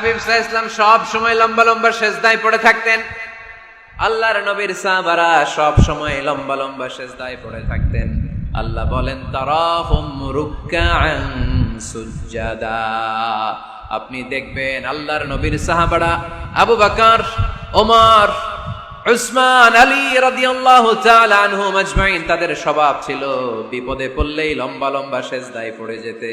হাবিব ইসলাম সব সময় লম্বা লম্বা সেজদায় পড়ে থাকতেন। আল্লাহর নবীর সাহাবারা সব সময় লম্বা লম্বা সেজদায় পড়ে থাকতেন। আল্লাহ বলেন, তারাহুম রুকআন সুজ্জাদা। আপনি দেখবেন আল্লাহর নবীর সাহাবারা আবু বকর, ওমর, উসমান, আলী রাদিয়াল্লাহু তাআলা আনহুম আজমাইন তাদের স্বভাব ছিল বিপদে পড়লেই লম্বা লম্বা সেজদায় পড়ে যেতে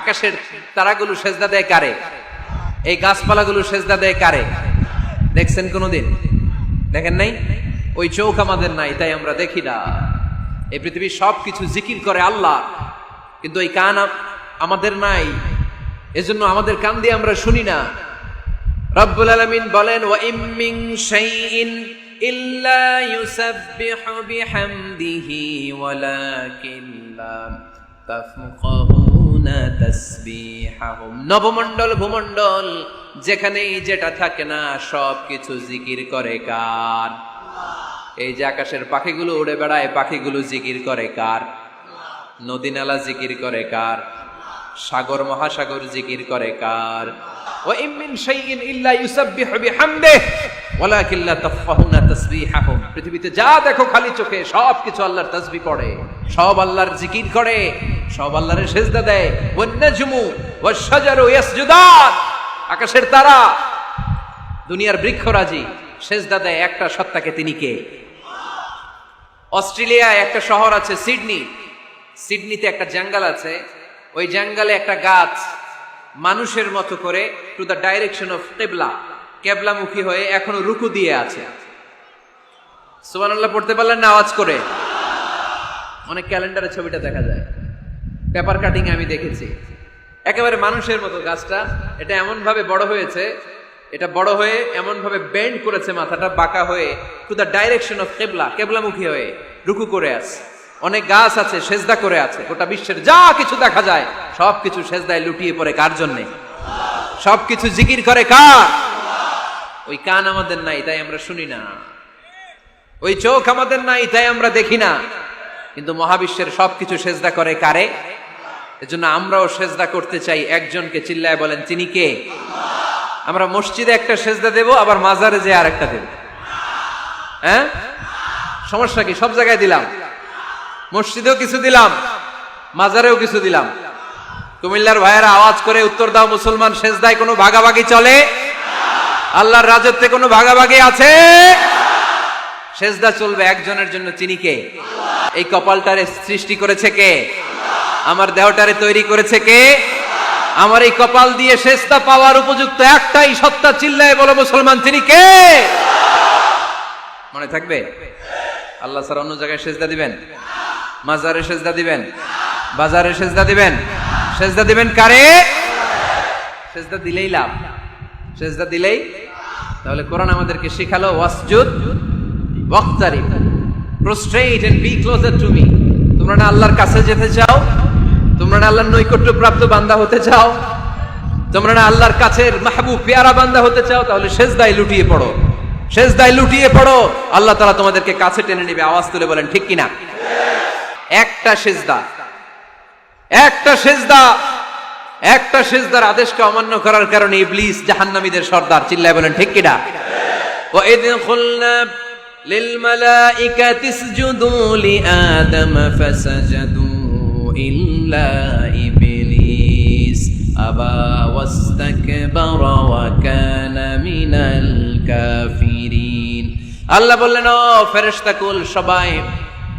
আকাশের তারাগুলো সেজদা দেয় কারে? এই গাছপালাগুলো সেজদা দেয় কারে? দেখছেন কোনোদিন? দেখেন নাই? ওই চোখ আমাদের নাই, তাই আমরা দেখি না। এই পৃথিবীর সব কিছু জিকির করে আল্লাহ, কিন্তু এই কান আমাদের নাই। এজন্য আমাদের কান দিয়ে আমরা শুনি না। রব্বুল আলামিন বলেন ওয়া ইম শাইইন ইল্লা ইউসাব্বিহু বিহামদিহি ওয়ালাকিন লা তাফকাহুনা তাসবিহাহুম। নবমণ্ডল, ভূমণ্ডল, যেখানেই যেটা থাকে না সব কিছু জিকির করে কার? এই যে আকাশের পাখিগুলো উড়ে বেড়ায়, পাখিগুলো জিকির করে কার? নদী নালা জিকির করে কার? সাগর মহাসাগর জিকির করে কার? ওয়া ইম মিন শাইইন ইল্লা ইউসাব্বিহু বিহামদিহি, ওয়ালাকিন লা তাফকাহুনা তাসবিহাহুম পৃথিবীতে যা দেখো খালি চোখে সব কিছু আল্লাহর তাসবিহ পড়ে, সব আল্লাহর জিকির করে, সব আল্লাহর সেজদা দেয়। ওয়ান নাজমু ওয়াশ শাজারু ইয়াসজুদান, আকাশের তারা। দুনিয়ার বৃক্ষরাজি সেজদা দেয় একটা সত্তাকে তিনি কে? অস্ট্রেলিয়ায় একটা শহর আছে সিডনি। সিডনিতে একটা জঙ্গল আছে ওই জঙ্গলে একটা গাছ মানুষের মতো করে টু দ্য ডাইরেকশন অফ কেবলা কেবলামুখী হয়ে এখনও রুকু দিয়ে আছে। সুবহানাল্লাহ, পড়তে পারলেন না আওয়াজ করে? অনেক ক্যালেন্ডারে ছবিটা দেখা যায়। পেপার কাটিং আমি দেখেছি। একেবারে মানুষের মতো গাছটা, এটা এমন ভাবে বড় হয়েছে, এটা বড় হয়ে এমন ভাবে বেন্ড করেছে মাথাটা, বাঁকা হয়ে টু দ্য ডাইরেকশন অফ কেবলা কেবলামুখী হয়ে রুকু করে আছে। অনেক গাছ আছে, সেজদা করে আছে। গোটা বিশ্বের যা কিছু দেখা যায় সব কিছু সেজদায় লুটিয়ে পড়ে কার জন্যে? সব কিছু জিকির করে কার? ওই কান আমাদের নাই, তাই আমরা শুনি না। ওই চোখ আমাদের নাই, তাই আমরা দেখি না। কিন্তু মহাবিশ্বের সবকিছু সেজদা করে কারে? এজন্য আমরাও সেজদা করতে চাই। একজনকে চিল্লায় বলেন, তিনি কে? আমরা মসজিদে একটা সেজদা দেব, আবার মাজারে যে আর একটা দেব। হ্যাঁ? সমস্যা কি? সব জায়গায় দিলাম। মসজিদেও কিছু দিলাম, মাজারেও কিছু দিলাম। কুমিল্লার ভাইয়েরা আওয়াজ করে উত্তর দাও, মুসলমান সেজদায় কোনো ভাগাভাগি চলে? আল্লাহর রাজত্বে কোনো ভাগাভাগি আছে? সেজদা চলবে একজনের জন্য, চিনি কে? এই কপালটারে সৃষ্টি করেছে কে? আমার দেহটারে তৈরি করেছে কে? আমার এই কপাল দিয়ে সেজদা পাওয়ার উপযুক্ত একটাই সত্তা চিল্লায় বলো, মুসলমান তিনি কে? মনে থাকবে? আল্লাহ স্যার অন্য জায়গায় সেজদা দিবেন? মাজারে সেজদা দিবেন? বাজারে সেজদা দিবেন? সেজদা দিবেন কারে? সেজদা দিলেই লাভ। সেজদা দিলেই তাহলে কোরআন আমাদেরকে শিখালো, ওয়াসজুদ ওয়াক্তারি। Prostrate and be closer to me তোমরা না আল্লাহর কাছে যেতে চাও? তোমরা না আল্লাহর নৈকট্য প্রাপ্ত বান্দা হতে চাও? তোমরা না আল্লাহর কাছের মাহবুব, পেয়ারা বান্দা হতে চাও? তাহলে সেজদায় লুটিয়ে পড়ো। সেজদায় লুটিয়ে পড়ো। আল্লাহ তাআলা তোমাদেরকে কাছে টেনে নেবে, আওয়াজ তুলে বলেন, ঠিক কিনা? একটা সেজদা একটা সেজদা একটা সেজদার আদেশকে অমান্য করার কারণে ইবলিস জাহান্নামীদের সর্দার চিল্লায় বলেন ঠিক কিনা وإذ قلنا للملائكة اسجدوا لآدم فسجدوا إلا إبليس أبى واستكبر وكان من الكافرين আল্লাহ বললেন ও ফেরেশতা কুল সবাই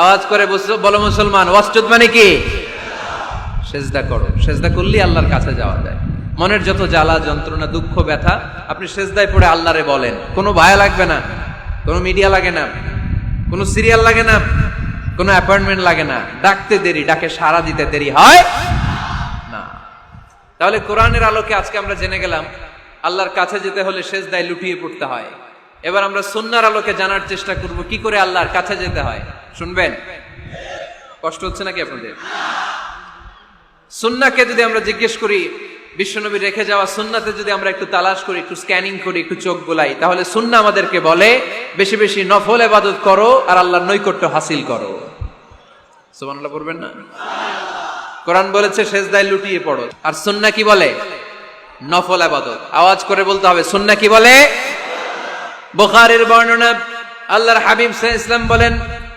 আওয়াজ করে বলো মুসলমান, ওয়াসজুদ মানে কি? সেজদা করো। সেজদা করলেই আল্লাহর কাছে যাওয়া যায়। মনের যত জ্বালা, যন্ত্রণা, দুঃখ, ব্যথা, আপনি সেজদায় পড়ে আল্লাহরে বলেন। কোনো ভায়া লাগবে না, কোনো মিডিয়া লাগে না, কোনো সিরিয়াল লাগে না, কোনো অ্যাপয়েন্টমেন্ট লাগে না। ডাকতে দেরি, ডাকে সারা দিতে দেরি হয় না। তাহলে কোরআনের আলোকে আজকে আমরা জেনে গেলাম, আল্লাহর কাছে যেতে হলে সেজদায় লুটিয়ে পড়তে হয়। এবার আমরা সুন্নার আলোকে জানার চেষ্টা করব, কি করে আল্লাহর কাছে যেতে হয়। শুনবেন? কষ্ট হচ্ছে নাকি আপনাদের? সুন্নাকে যদি আমরা জিজ্ঞেস করি, বিশ্বনবী রেখে যাওয়া সুন্নাতে যদি আমরা একটু তালাশ করি, একটু স্ক্যানিং করি, একটু চোখ গোলাই তাহলে সুন্না আমাদেরকে বলে, বেশি বেশি নফল এবাদত করো আর আল্লাহর নৈকট্য হাসিল করো। সুবহানাল্লাহ পড়বেন না? কোরআন বলেছে, সেজদায় লুটিয়ে পড়ো। আর সুন্না কি বলে? নফল আবাদত আওয়াজ করে বলতে হবে সুন্না কি বলে? বুখারীর বর্ণনা, আল্লাহর হাবিব সাল্লাল্লাহু ইসলাম বলেন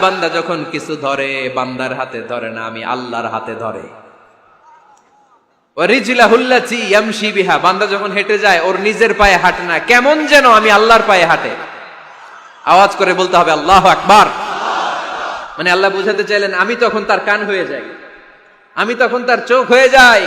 বান্দা যখন কিছু ধরে, বান্দার হাতে ধরে না, আমি আল্লাহর হাতে ধরে। বান্দা যখন হেঁটে যায়, ওর নিজের পায়ে হাঁটে না, কেমন যেন আমি আল্লাহর পায়ে হাঁটে। আওয়াজ করে বলতে হবে, আল্লাহ আকবার। মানে আল্লাহ বুঝাতে চাইলেন, আমি তখন তার কান হয়ে যাই। আমি তখন তার চোখ হয়ে যাই।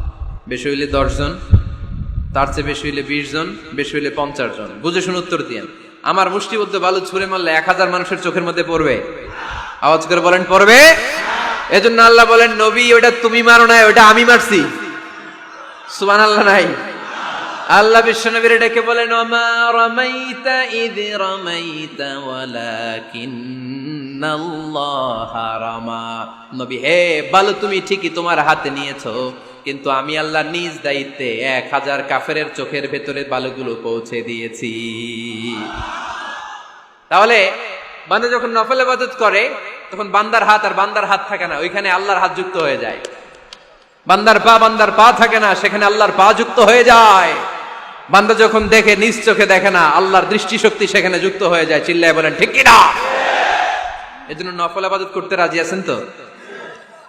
বেশি হইলে দশজন, তার চেয়ে বেশি হইলে বিশ জন বেশি হইলে পঞ্চাশ জন বুঝে শুনে উত্তর দিয়েন। আমার মুষ্টিবদ্ধ বালু ছুঁড়ে মারলে এক হাজার মানুষের চোখের মধ্যে পড়বে। আওয়াজ করে বলেন, পড়বে? এজন্য আল্লাহ বলেন, নবী, ওটা তুমি মারো নাই, ওটা আমি মারছি। সুবান আল্লাহ নাই। আল্লাহ বিশ্বনবীর ডেকে বলেন, ওমা রামাইতা ইদ রামাইতা রামা। নবী, হে বালু, তুমি ঠিকই তোমার হাতে নিয়েছো। কিন্তু আমি আল্লাহ নিজ দায়িত্বে এক হাজার কাফেরের চোখের ভেতরে বালুগুলো পৌঁছে দিয়েছি। তাহলে বান্দা যখন নফল ইবাদত করে, তখন বান্দার হাত আর বান্দার হাত থাকে না, ওইখানে আল্লাহর হাত যুক্ত হয়ে যায়। বান্দার পা বান্দার পা থাকে না, সেখানে আল্লাহর পা যুক্ত হয়ে যায়। বান্দা যখন দেখে, নিজ চোখে দেখে না, আল্লাহর দৃষ্টিশক্তি সেখানে যুক্ত হয়ে যায়, চিল্লায় বলেন, ঠিক কিনা? এজন্য নফল আবাদত করতে রাজি আছেন তো?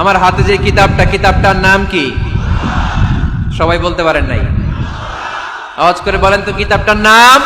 আমার হাতে যে কিতাবটা, কিতাবটার নাম কি? সবাই বলতে পারেন নাই। আওয়াজ করে বলেন তো, কিতাবটার নাম?